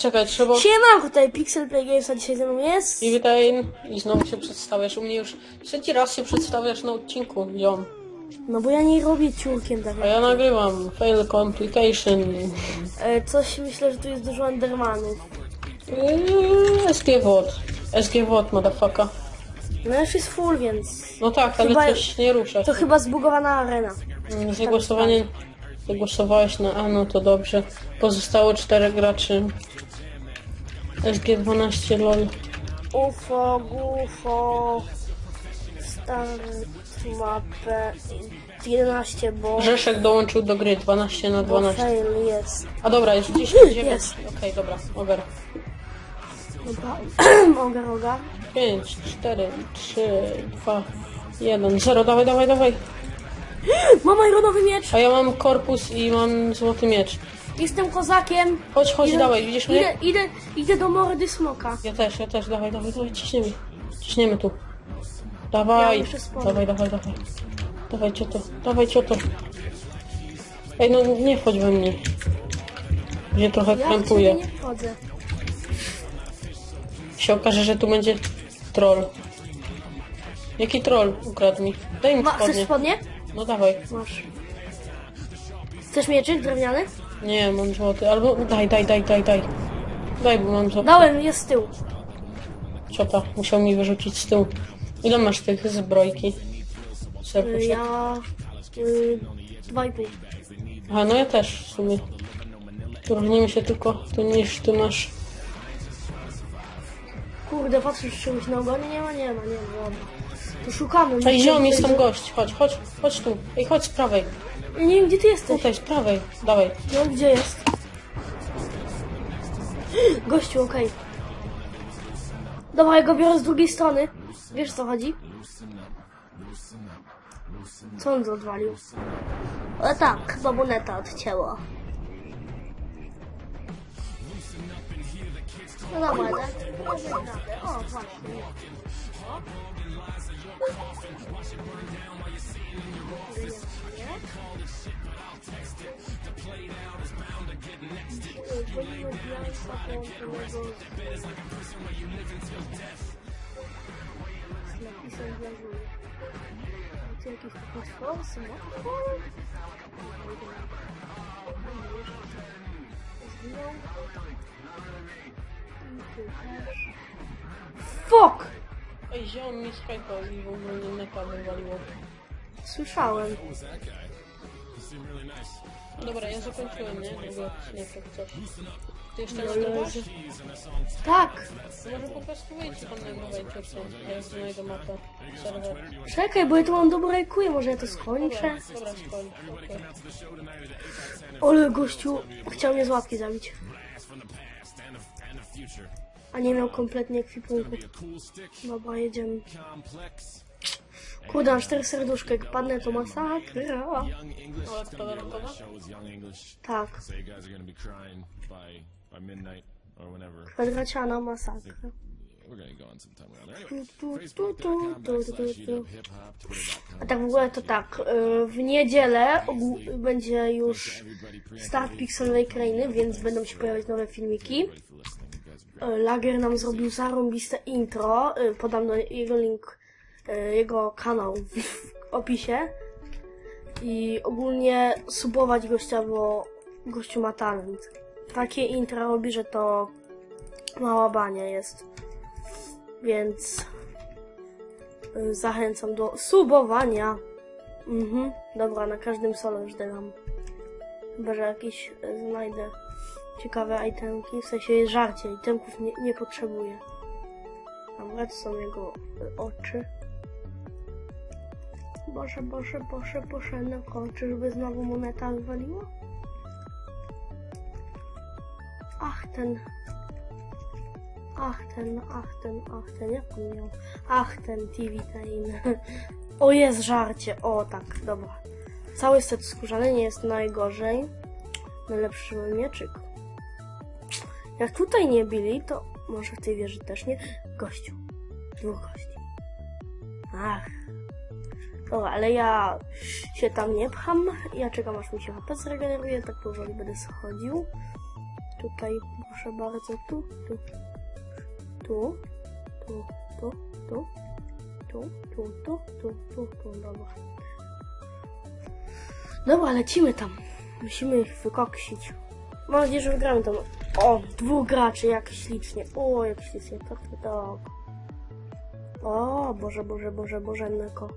czekaj, trzeba... Siemanko, tutaj Pixel Play Games, a dzisiaj ze mną jest... I witaj, i znowu się przedstawiasz. U mnie już trzeci raz się przedstawiasz na odcinku, ziom. No bo ja nie robię ciurkiem tak A ja nagrywam Fail Complication. e, Coś myślę, że tu jest dużo Endermanów. Yy, SGWOT. SGWOT, motherfucker. No już jest full, więc... No tak, ale Chyba- coś nie rusza. To chyba zbugowana arena. Mm, Zagłosowanie... Zagłosowałeś na A, no to dobrze. Pozostało czterech graczy. SG12 LOL. UFO, GUFO... Start mapę... 11, bo... Rzeszek dołączył do gry 12 na Bo 12. fail jest. A dobra, jest 10, 9. Jest. Okej, dobra, over. Dobra. Ogar, ogar. 5, 4, 3, 2, 1, 0, dawaj, dawaj, dawaj. Mam ironowy miecz! A ja mam korpus i mam złoty miecz. Jestem kozakiem! Chodź, chodź, Idę- dawaj, widzisz Idę, mnie? idę, idę do mordy smoka. Ja też, ja też, dawaj, dawaj, dawaj, ciśniemy. Ciśniemy tu. Ja Dawaj, spać. dawaj, dawaj, dawaj. Dawaj, cioto, dawaj, cioto. Ej, no nie wchodź we mnie. Mnie trochę Ja krępuje. nie wchodzę. Się okaże, że tu będzie troll. Jaki troll ukradł mi? Daj mi Ma, chcesz spodnie. spodnie? No dawaj. Masz. Chcesz mieczyk drewniany? Nie, mam złoty. Albo daj, daj, daj, daj, daj. Daj, bo mam złoty. Dałem, jest z tyłu. Ciota, musiał mi wyrzucić z tyłu. Ile masz tych zbrojki? Serduszek. Ja... Y, dwa i pół. Aha, no ja też w sumie. Różnimy się tylko tu niż ty masz. Kurde, patrzysz czegoś na ogonie? Nie ma, nie ma, nie ma, dobra. To szukamy. Ej, ziom, jest tam go. gość. Chodź, chodź, chodź tu. Ej, chodź z prawej. Nie wiem, gdzie ty jesteś. Tutaj, z prawej. Dawaj. No, gdzie jest? Gościu, okej. Dobra, ja go biorę z drugiej strony. Wiesz, co chodzi? Co on odwalił? O tak, chyba moneta odcięło. No dobra, tak? O, właśnie. Wolimy Blansa połączonego z napisem Blazuje. A tu jakieś potworsy, motwory? Zginął. I ty też. Fuck! Ej, ziom mi Skype'a i w ogóle neta wywaliło. Słyszałem. Dobra, ja zakończyłem, nie? Jakby nie tak coś. Ty jeszcze No, nagrywasz? leży. Tak! Może po prostu wyjdź tam nagrywajcie co. Ja znajdę mapę. Serwer. Czekaj, bo ja tu mam dobre IQ, może ja to skończę? Dobra, skończ. okej. Ale gościu chciał mnie z łapki zabić. A nie miał kompletnie ekwipunku. Dobra, jedziemy. Kurde, mam cztery serduszka, jak padnę to masakra. Ale? Tak, kwadraciana masakra. Tu, tu. A tak w ogóle to tak, y, w niedzielę będzie już start Pixelowej Krainy, więc będą się pojawiać nowe filmiki. Y, Lager nam zrobił zarąbiste intro, y, podam do jego link, y, jego kanał w opisie. I ogólnie subować gościa, bo gościu ma talent. Takie intro robi, że to mała bania jest. Więc zachęcam do subowania. Mhm, dobra, na każdym solo już dam. Chyba, że jakieś y, znajdę ciekawe itemki, w sensie żarcie, itemków nie, nie potrzebuję. Dobra, to są jego oczy. Boże, Boże, Boże, Boże, na oczy, żeby znowu moneta wywaliła? Ach, ten... Ach, ten, ach, ten, ach, ten, jak on miał? Ach, ten TV Pain. O, jest żarcie. O, tak, dobra. Cały set skórzany nie jest najgorzej. Najlepszy mieczyk. Jak tutaj nie bili, to może w tej wieży też nie. Gościu. Dwóch gości. Ach. Dobra, ale ja się tam nie pcham. Ja czekam aż mi się HP zregeneruje. Tak powoli będę schodził. Tutaj Proszę bardzo, tu, tu, tu, tu, tu, tu, tu, tu, tu, tu, tu, tu, dobra. Dobra, lecimy tam. Musimy ich wykoksić. Mam nadzieję, że wygramy to. O, dwóch graczy, jak ślicznie. O, jak ślicznie, tak, tak. O, Boże, Boże, Boże, Boże, mleko.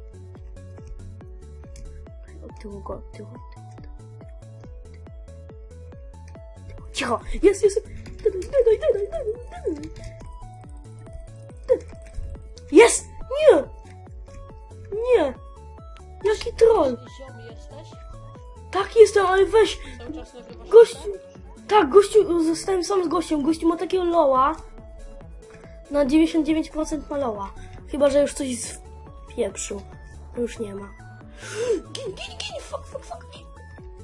Od tyłu go, od tyłu, od tyłu, od tyłu. Cicho, jest, jest. Jest! Nie! Nie! Jaki troll! Tak jestem, ale weź! Gościu! Tak, gościu, zostałem sam z gościem. Gościu ma takiego loła. Na 99% ma loła. Chyba, że już coś spieprzył. Już nie ma. Gin, gin, gin, fuck, fuck, fuck.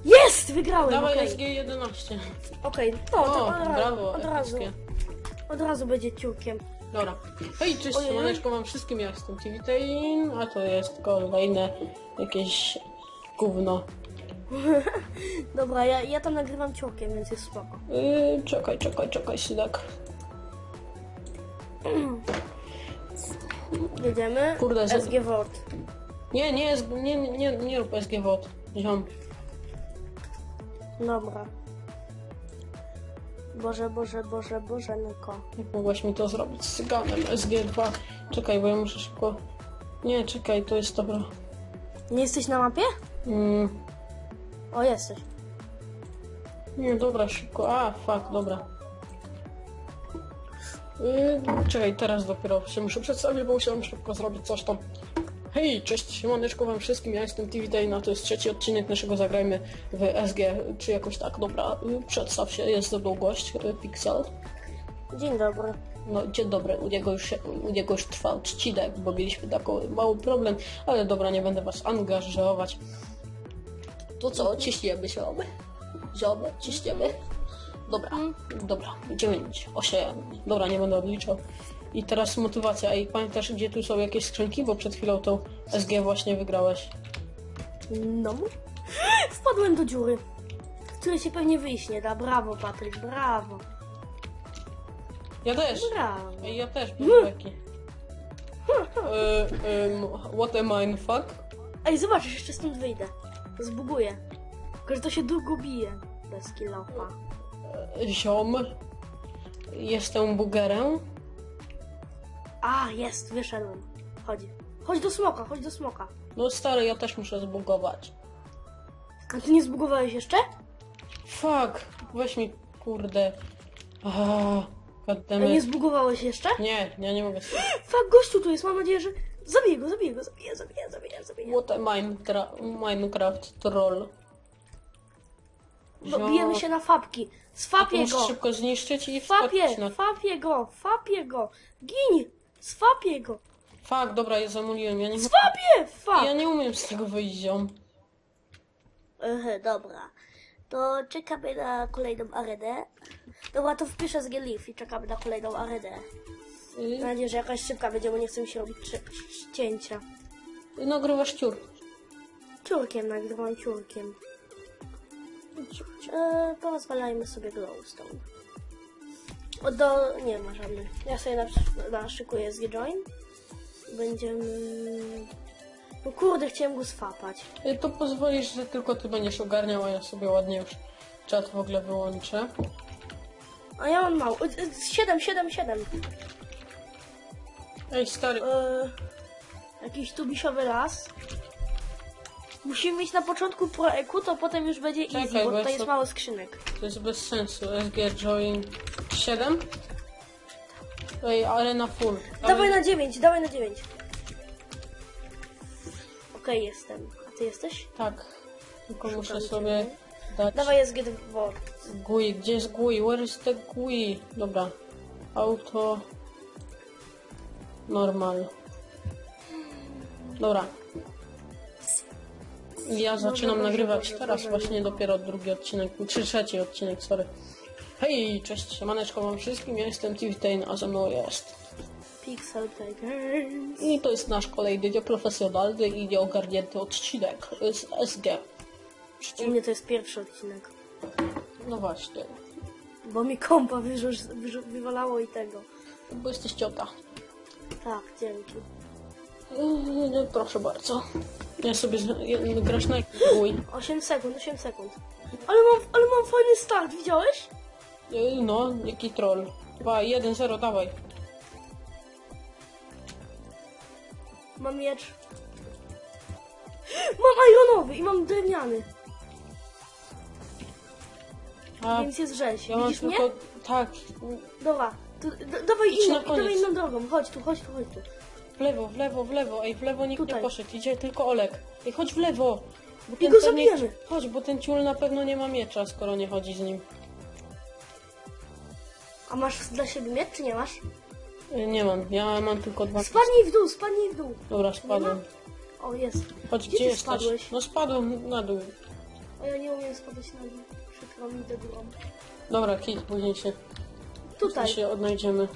Jest! Wygrałem, Dawaj okej. SG11. Okej, no to od brawo, od razu, od razu będzie ciukiem. Dobra. Hej, cześć, siemaneczko, mam wszystkim, ja jestem Tivitain, a to jest kolejne jakieś gówno. Dobra, ja, ja tam nagrywam ciukiem, więc jest spoko. Yy, czekaj, czekaj, czekaj, Sidek. Jedziemy. Kurde, za- SG Word. Nie, nie, jest- nie, nie, nie, nie rób SG WOT, ziom. Dobra. Boże, Boże, Boże, Boże, Nyko. Jak mogłaś mi to zrobić z cyganem SG2? Czekaj, bo ja muszę szybko... Nie, czekaj, to jest dobra. Nie jesteś na mapie? Mm, O, jesteś. nie, dobra, szybko. A, fuck, dobra. Yy, czekaj, teraz dopiero się muszę przedstawić, bo musiałem szybko zrobić coś tam. Hej, cześć, siemaneczko wam wszystkim, ja jestem TV Day, no to jest trzeci odcinek naszego Zagrajmy w SG, czy jakoś tak, dobra, yy, przedstaw się, jest ze mną gość, yy, Pixel. Dzień dobry. No, dzień dobry, u niego już, się- u niego już trwa odcinek, bo mieliśmy taki mały problem, ale dobra, nie będę was angażować. To co, ciśniemy ziomy? Ziomy, ciśniemy? Dobra, dobra, 9, 8, dobra, nie będę odliczał. I teraz motywacja, i pamiętasz gdzie tu są jakieś skrzynki, bo przed chwilą tą SG właśnie wygrałeś. No. Wpadłem do dziury, z której się pewnie wyjść nie da. Brawo, Patryk, brawo. Ja też, Brawo. Ej, ja też byłem taki. Y, y, what am I, fuck? Ej, zobacz, jeszcze stąd wyjdę. Zbuguję. Tylko, że to się długo bije. Bez kilofa. ziom. Jestem bugerem. A, jest, wyszedłem. Chodź. Chodź do smoka, chodź do smoka. No stary, ja też muszę zbugować. A ty nie zbugowałeś jeszcze? Fuck, weź mi, kurde. Ah, A nie zbugowałeś jeszcze? Nie, ja nie mogę. Fuck, gościu tu jest, mam nadzieję, że... Zabiję go, zabiję go, zabiję, zabiję, zabiję, zabiję. What a Minecraft, Minecraft troll. Bo bijemy się na fapki. Sfapię Muszę go! szybko zniszczyć i Fapię, wskoczyć na... fapię go, fapię go. Gin! Swapię go. Fuck, dobra, ja zamuliłem, ja nie! Fap! ja nie umiem z tego wyjść, ziom. Ehe, dobra. To czekamy na kolejną arenę. Dobra, to wpiszę z Gelif i czekamy na kolejną arenę. Mam nadzieję, że jakaś szybka będzie, bo nie chcę mi się robić cięcia. Nagrywasz ciur. Ciurkiem nagrywam, ciurkiem. Eee, porozwalajmy sobie glowstone. O, do... nie ma żadnych. Ja sobie nasz- naszykuję z join. Będziemy... No kurde, chciałem go swapać. Y, To pozwolisz, że tylko ty będziesz ogarniał, a ja sobie ładnie już czat w ogóle wyłączę. A ja mam mało. 7, 7, 7. Ej, stary, Eee, jakiś tubisiowy las. Musimy mieć na początku pro eku, to potem już będzie Czekaj, easy, bo tutaj jest mało skrzynek. To jest bez sensu. SG Join 7? Ej, arena full. Dawaj na 9, dawaj na 9. Okej, jestem. A ty jesteś? Tak. Tylko Szukam muszę sobie dać Dawaj jest get word. GUI. Gdzie jest GUI? Where is the GUI? Dobra. Auto. Normal. Dobra. Ja zaczynam nagrywać teraz właśnie dopiero drugi odcinek, czy trzeci odcinek, sorry. Hej, cześć, siemaneczko wam wszystkim, ja jestem TV a ze mną jest. Pixel Tigers. I to jest nasz kolejny nieprofesjonalny i nieogarnięty odcinek z SG. U mnie to jest pierwszy odcinek. No właśnie. Bo mi kompa wyrzu- wyrzu- wywalało i tego. Bo jesteś ciota. Tak, dzięki. Yy, proszę bardzo. Ja sobie ja- grasz na mój. 8 sekund, 8 sekund. Ale mam, ale mam fajny start, widziałeś? No, jaki troll. 2, 1, 0, dawaj. Mam miecz. Mam ironowy i mam drewniany, A więc jest rzeź. ja mam Widzisz mnie? tylko... Tak, Dobra, tu, d- dawaj Idź inną, na koniec. dawaj inną drogą. Chodź tu, chodź tu, chodź tu. w lewo, w lewo, w lewo. Ej, w lewo nikt Tutaj. nie poszedł. Idzie tylko Olek. Ej, chodź w lewo. Bo I go pewnie- zabijemy. Chodź, bo ten ciul na pewno nie ma miecza, skoro nie chodzi z nim. A masz dla siebie miecz, czy nie masz? Nie mam, ja mam tylko dwa... Spadnij w dół, spadnij w dół. Dobra, spadłem. O, jest. Chodź, Gdzie gdzie, ty jesteś? spadłeś? No spadłem na dół. A ja nie umiem spadać na dół. Przykro mi idę górą. Dobra, kit, później się, Tutaj. się odnajdziemy.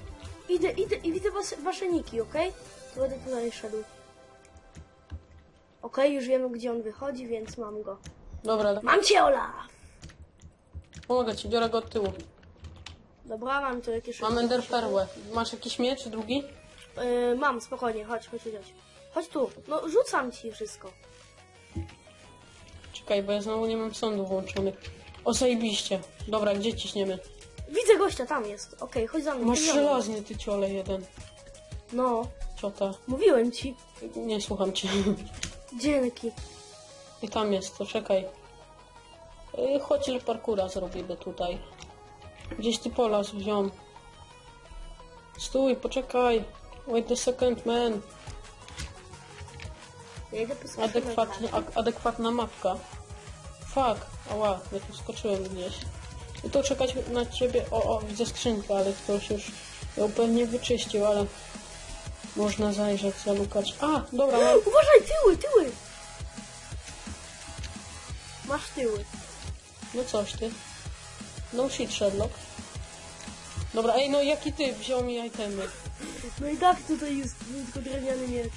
Idę, idę i widzę was, wasze niki, okej? To Będę tutaj szedł. Okej, już wiemy gdzie on wychodzi, więc mam go. Dobra, Mam cię, Olaf! pomogę ci, biorę go od tyłu. Dobra, mam tu jakieś... Mam ender perłę. Masz jakiś miecz, drugi? Yy, mam, spokojnie, chodź, chodź, chodź. Chodź tu, no rzucam ci wszystko. Czekaj, bo ja znowu nie mam sądu włączonych. O, zajebiście. Dobra, gdzie ciśniemy? Widzę gościa, tam jest. Okej, chodź za mną. Masz chodź za mną. żelazny, ty ciole jeden. No, Ciota. mówiłem ci. Nie słucham cię. Dzięki. I tam jest, to czekaj. Yy, Chodź, ile parkura zrobimy tutaj. Gdzieś ty polas wziął. Stój, poczekaj. Wait a second, man. Ja idę po skrzynę, Adekwatna, ak- adekwatna mapka. Fuck, ała, ja tu skoczyłem gdzieś. I to czekać na ciebie. O, o, widzę skrzynkę, ale ktoś już ją pewnie wyczyścił, ale można zajrzeć, zalukać. A, dobra, mam. Uważaj, tyły, tyły! Masz tyły. No coś ty. No shit, Sherlock. Dobra, ej, no jaki ty wziął mi itemy? No i tak tutaj jest tylko drewniany miecz.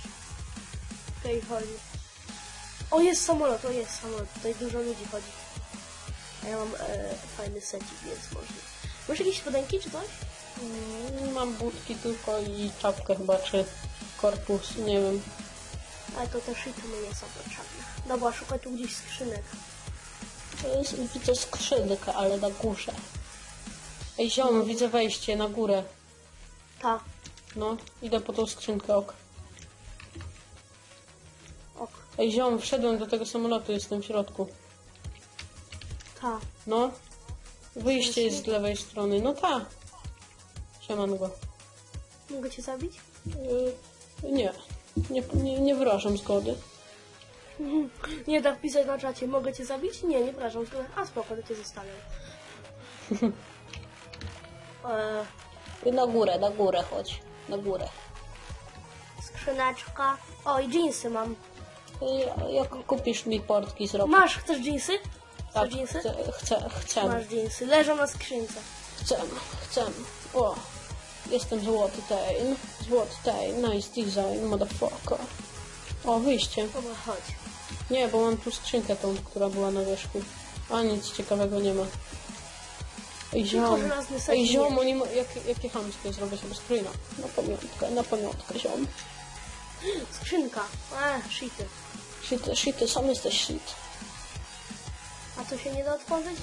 Okej, chodzi. O, jest samolot, o jest samolot. Tutaj dużo ludzi chodzi. A ja mam e, fajny secik, więc można. Masz jakieś spodenki czy coś? Mm, Mam budki tylko i czapkę chyba, czy korpus, nie wiem. Ale to też i to nie są potrzebne. Dobra, szukaj tu gdzieś skrzynek. To jest, widzę skrzynkę, ale na górze. Ej, ziom, widzę wejście na górę. Ta, No, idę po tą skrzynkę, ok. ok, Ej, ziom, wszedłem do tego samolotu, jestem w środku. No, wyjście jest z lewej strony. No ta. Siemanko. Mogę cię zabić? Yy, nie. Nie, nie, nie wyrażam zgody. Nie, tak pisać na czacie. Mogę cię zabić? Nie, nie przepraszam. A spoko, to cię zostawiam. e, Na górę, na górę chodź. Na górę. skrzyneczka. O, i jeansy mam. Jak kupisz mi portki z roku? Masz, chcesz jeansy? Tak, Chcesz jeansy? chcę, chcę, chcę, Masz jeansy. Leżą na skrzynce. chcę, chcę. O, jestem złoty Tain. Złoty Tain, nice design, motherfucker. O, wyjście. Dobra, chodź. Nie, bo mam tu skrzynkę tą, która była na wierzchu. A nic ciekawego nie ma. Ej, ziom. Ej, ziom, oni ma, jakie, jakie chamskie zrobię sobie screena. Na pamiątkę, na pamiątkę, ziom. Skrzynka. A, shity. Shit, shit, sam jesteś shit. To się nie da otworzyć?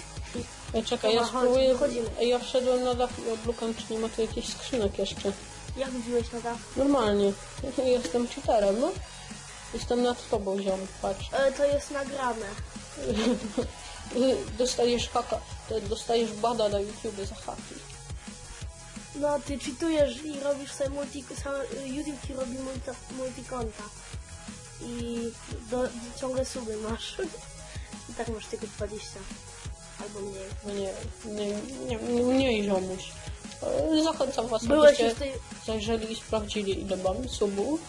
Ej, czekaj, ja spróbuję... wychodzimy. Ej, ja wszedłem na dach i oblukam, czy nie ma tu jakichś skrzynek jeszcze. Jak wbiłeś na dach? Normalnie. Jestem cheaterem, no. Jestem nad tobą, ziom, patrz. E, to jest nagrane. Dostajesz haka, to dostajesz bada na YouTube za haki. No, ty cheatujesz i robisz sobie multi... sam- YouTube ci robi multi, multikonta. I do, ciągle suby masz. I tak masz tylko 20. Albo mniej. No nie, nie, nie, nie, mniej ziomuś. E, Zachęcam was, Byłeś abyście tej... zajrzeli i sprawdzili, ile mam subów.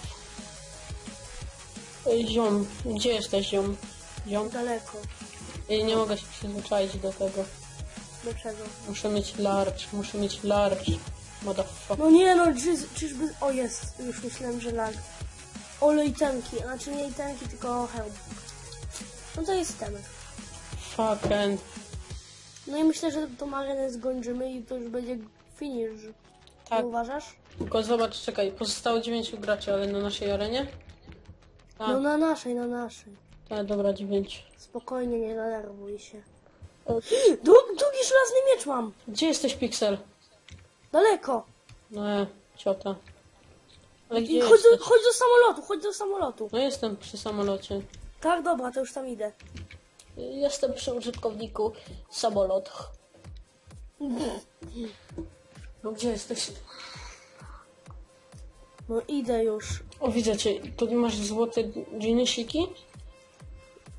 Ej, Ziom, gdzie jesteś, ziom? Ziom? daleko. Ej, nie mogę się przyzwyczaić do tego. Do czego? Muszę mieć large, muszę mieć large. Motherfucker. No nie no, czyż, czyżby... O jest, już myślałem, że lag. Ole itemki, znaczy nie itemki, tylko hełm. No to jest itemek. Fucking. No i myślę, że tą arenę skończymy i to już będzie finish. Tak. Nie uważasz? Tylko zobacz, czekaj, pozostało 9 graczy, ale na naszej arenie? Tak, No na naszej, na naszej. tak, dobra, 9. Spokojnie, nie denerwuj się. Dług, długi żelazny miecz mam! Gdzie jesteś, Pixel? Daleko! No, e, ciota. Ale gdzie I chodź jesteś? do, chodź do samolotu, chodź do samolotu. No jestem przy samolocie. Tak, dobra, to już tam idę. Jestem przy użytkowniku samolot. No gdzie jesteś? No idę już. O, widzę cię. Tu masz złote dżinesiki?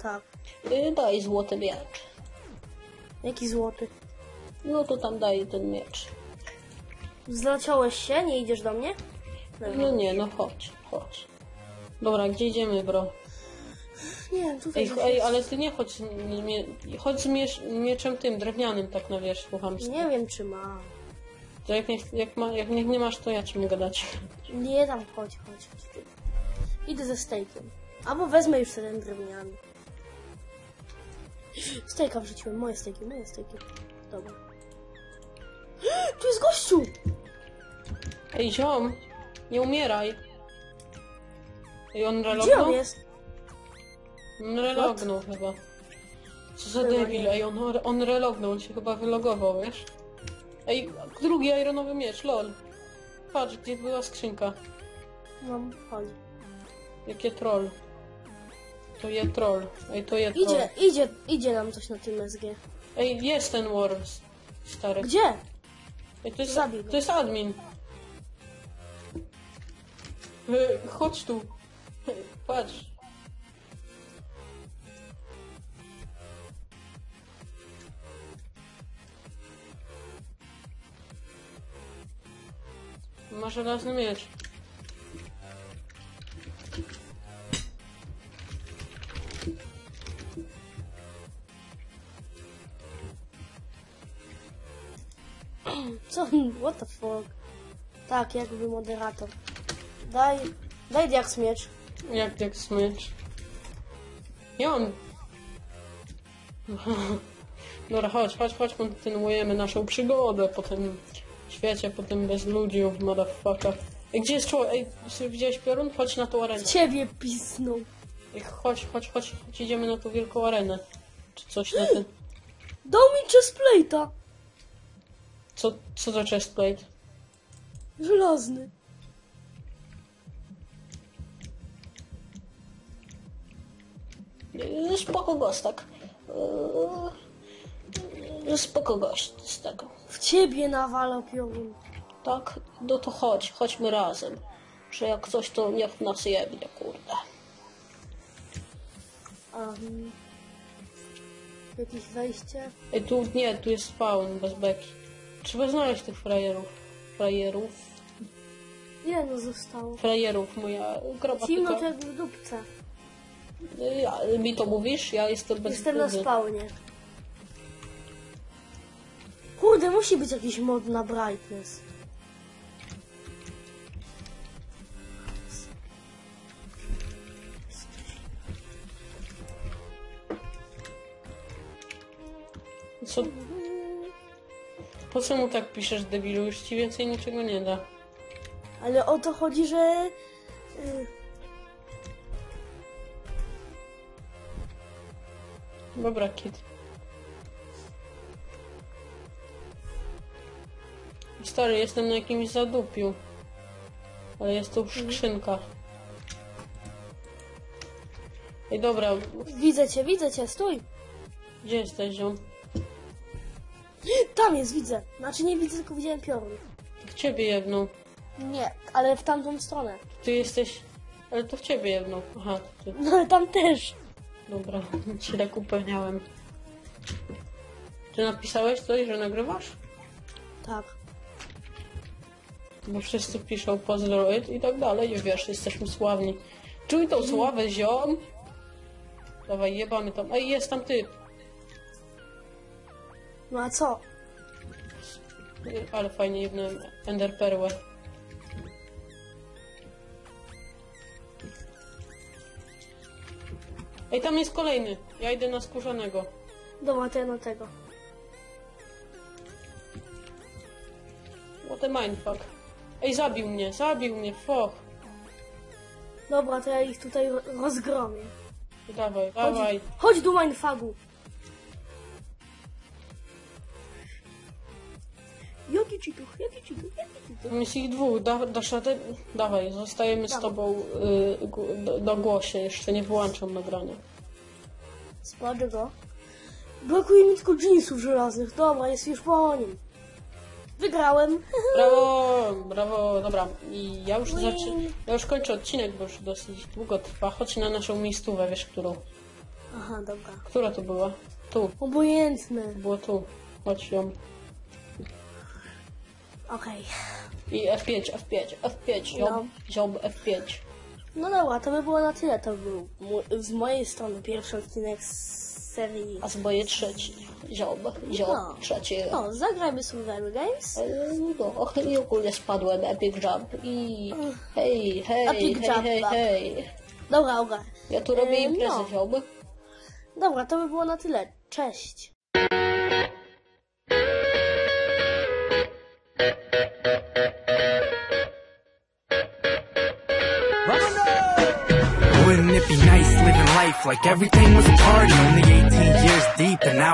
Tak. Y, Daj złoty miecz. Jaki złoty. No to tam daję ten miecz. Zleciałeś się? Nie idziesz do mnie? No nie, no chodź, chodź. Dobra, gdzie idziemy, bro? Nie wiem, tutaj Ej, ej ale ty nie chodź, z mie, chodź z miecz, mieczem tym, drewnianym, tak na wierzchu, chamskim. Nie wiem, czy mam. To jak, nie, jak, ma, jak nie, nie masz, to ja ci mogę dać. Nie, tam chodź, chodź. chodź. Idę ze stejkiem. Albo wezmę już ten drewniany. Stejka wrzuciłem, moje stejki, moje stejki. Dobra. Tu jest gościu! Ej, ziom, nie umieraj. Ej, on Gdzie on jest? Relognął chyba. Co za Chyba debil, nie. ej, on, on relognął, on się chyba wylogował, wiesz? Ej, drugi ironowy miecz, lol. Patrz, gdzie była skrzynka. No, chodź. Jakie troll. To je troll. Ej, to je troll. Idzie, idzie, idzie nam coś na tym SG. Ej, jest ten Wars. Stary. Gdzie? Ej, to jest, Zabij go. to jest admin. Ej, chodź tu. Ej, Patrz. Ma żelazny miecz. Co? What the fuck? Tak, jakby moderator. Daj, daj diaks miecz. Jak jak smycz. I on. Dobra, chodź, chodź, chodź, kontynuujemy naszą przygodę po tym świecie, po tym bezludziu, motherfucker. Ej, gdzie jest człowiek? Ej, czy widziałeś piorun? Chodź na tą arenę. Ciebie pisnął. Ej, chodź, chodź, chodź, chodź, idziemy na tą wielką arenę. Czy coś na ten... Dał mi chestplate'a. Co, co to chestplate? Żelazny. Spoko tak. Yy, Spoko gość z tego. W ciebie nawala piorun. Tak? No to chodź, chodźmy razem. Że jak coś, to niech nas jebnie, kurde. Um, jakieś wejście? Ej, tu nie, tu jest spawn bez beki. Trzeba znaleźć tych frajerów. Frajerów. Nie no, zostało. Frajerów, moja tylko... to jak w dupce. Y, Ja, mi to mówisz? Ja jestem bez Jestem na spawnie. Kurde, musi być jakiś mod na brightness. Co? Po co mu tak piszesz, debilu? Już ci więcej niczego nie da. Ale o to chodzi, że... y, Dobra, kid. Stary, jestem na jakimś zadupiu. Ale jest tu skrzynka. Ej, dobra, Widzę cię, widzę cię, stój! gdzie jesteś, ziom? Tam jest, widzę. Znaczy nie widzę, tylko widziałem piorun. W ciebie jedną. Nie, ale w tamtą stronę. Ty jesteś... Ale to w ciebie jedną. Aha, ty. No ale tam też. Dobra, się tak upewniałem. Czy napisałeś coś, że nagrywasz? Tak bo wszyscy piszą pozdroid i tak dalej, i wiesz, jesteśmy sławni. Czuj tą sławę, ziom! Dawaj, jebamy tam. Ej, jest tam typ! No a co? Ale fajnie, jebnąłem enderperłę. Ej, tam jest kolejny. Ja idę na skórzanego. Dobra, to na tego. What a mindfuck. Ej, zabił mnie, zabił mnie, foch. Dobra, to ja ich tutaj ro- rozgromię. Dawaj, Chodź, dawaj. chodź do Mindfagu. Jaki cheatuch, jaki cheatuch, jaki cheatuch. Jest ich dwóch, da, dasz radę? Dawaj, zostajemy z Dawaj. tobą y, gu- do, do głosie, jeszcze nie wyłączam nagrania. Sprawdzę go. Brakuje mi tylko jeansów żelaznych. Dobra, jest już po nim. Wygrałem. Brawo, brawo, dobra. I ja już Win. zaczę... ja już kończę odcinek, bo już dosyć długo trwa. Chodź na naszą miejscówę, wiesz którą? Aha, dobra. Która to była? Tu, Obojętne. było tu. Chodź ją. Okej. I F5, F5, F5, No. ziom, ziom, F5. No dobra, to by było na tyle. To był z mojej strony pierwszy odcinek z serii. A z mojej trzeci. Ziom, ziom, No. trzeci. No, zagrajmy Survival Games. E, No, och, i ogólnie spadłem, Epic Jump i hej, hej, Epic hej, Jump, hej, hej. Dobra, Oga. Ja tu robię E, imprezę, no. ziom. Dobra, to by było na tyle. Cześć. Wouldn't it be nice living life like everything was a party? Only 18 years deep and now